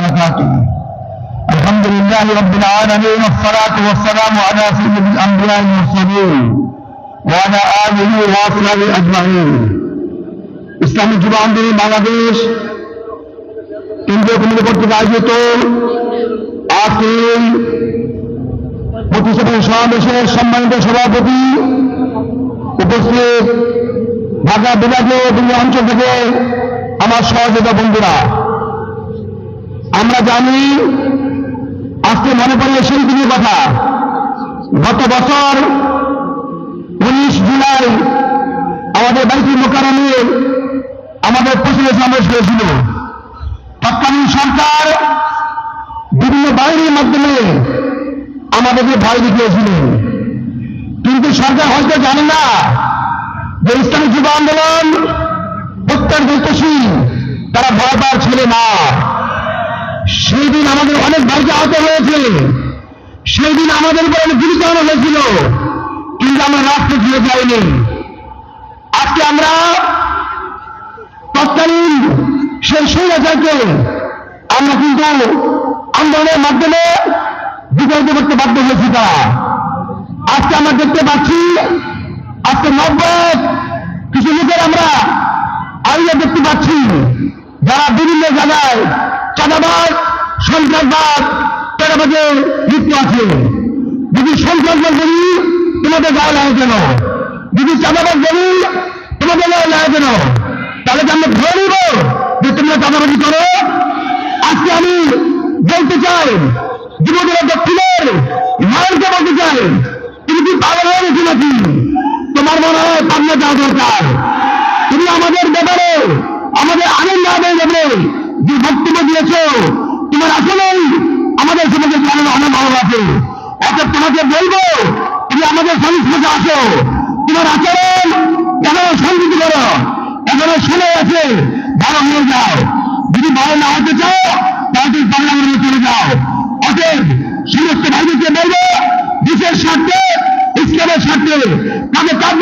وبركاته الحمد لله رب العالمين والصلاة والسلام على سيد الأنبياء المرسلين وعلى آله وأصحابه أجمعين ইসলামী যুব আন্দোলন বাংলাদেশ কেন্দ্রীয় কমিটি কর্তৃক আয়োজিত আজকে এই প্রতিষ্ঠানের সমাবেশের সম্মানিত সভাপতি উপস্থিত ঢাকা বিভাগীয় বিভিন্ন অঞ্চল থেকে আমার সহযোগিতা বন্ধুরা আমরা জানি, আজকে মনে পড়ে সেই দিনের কথা। গত বছর উনিশ জুলাই আমাদের বাইতুল মোকারমে আমাদের প্রশ্নের সমাবেশ হয়েছিল। তৎকালীন সরকার বিভিন্ন বাহিনীর মাধ্যমে আমাদেরকে ভয় দেখিয়েছিলেন কিন্তু সরকার হয়তো জানে না যে ইসলামী যুব আন্দোলন প্রত্যার দায়িত্বশীল তারা ভয় পাওয়ার ছেলে না। সেই দিন আমাদের অনেক ভাইকে আহত হয়েছে। সেই দিন আমাদের উপর অনেক চালানো হয়েছিল। কিন্তু আমরা রাষ্ট্রে ফিরে যাইনি। আজকে আমরা তৎকালীন সেই স্বৈরাচারকে আমরা কিন্তু আন্দোলনের মাধ্যমে বিতাড়িত করতে বাধ্য হয়েছি তারা। আজকে আমরা দেখতে পাচ্ছি, আজকে নব্বই কিছু লোকের আমরা আইনে দেখতে পাচ্ছি। যারা বিভিন্ন জায়গায় চাঁদাবাদ সন্ত্রাসবাদ টেরাবাজে লিপ্ত আছে। যদি সন্ত্রাসবাদ বলি, তোমাদের গায়ে লাগে কেন যদি চাঁদাবাদ বলি, তোমাদের গায়ে লাগে কেন তাহলে কি আমরা ধরে নিব যে তোমরা চাঁদাবাজি করো? আজকে আমি বলতে চাই, যুবকেরা দক্ষিণের মায়েরকে বলতে চাই, তুমি কি পাগল হয়ে গেছি নাকি? তোমার মনে হয় পাবনা যাওয়া দরকার। তুমি আমাদের ব্যাপারে, আমাদের আনন্দ আদায় ব্যাপারে যে বক্তব্য দিয়েছ তোমার আসলেই আমাদের সমাজে জানানো অনেক ভালো আছে অর্থাৎ তোমাকে বলব, তুমি আমাদের সংস্কৃতি আসো। তোমার আচরণ এখনও সংযুক্ত করো এখনও শুনে আছে ভালো হয়ে যাও। যদি ভালো না হতে চাও, তাহলে পার্লামেন্টে চলে যাও। অতএব সমস্ত ভাইদেরকে বলব দেশের স্বার্থে ইসলামের স্বার্থে তাকে কাজ